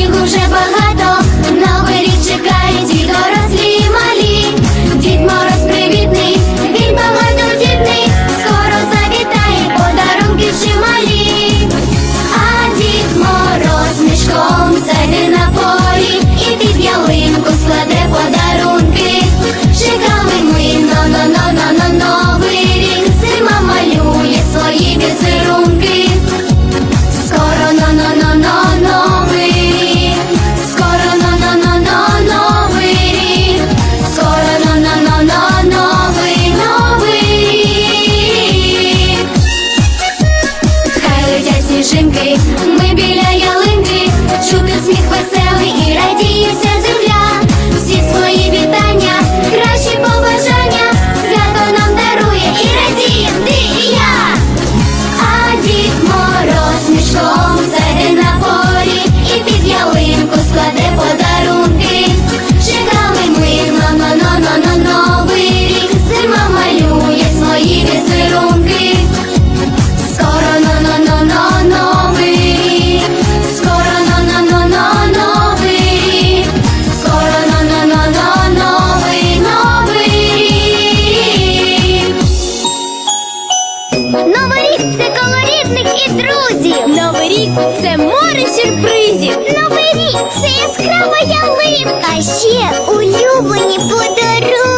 їх уже багато. колоритних і друзів. Новий рік це море сюрпризів. Новий рік це яскрава ялинка. Ще улюблені подарунки.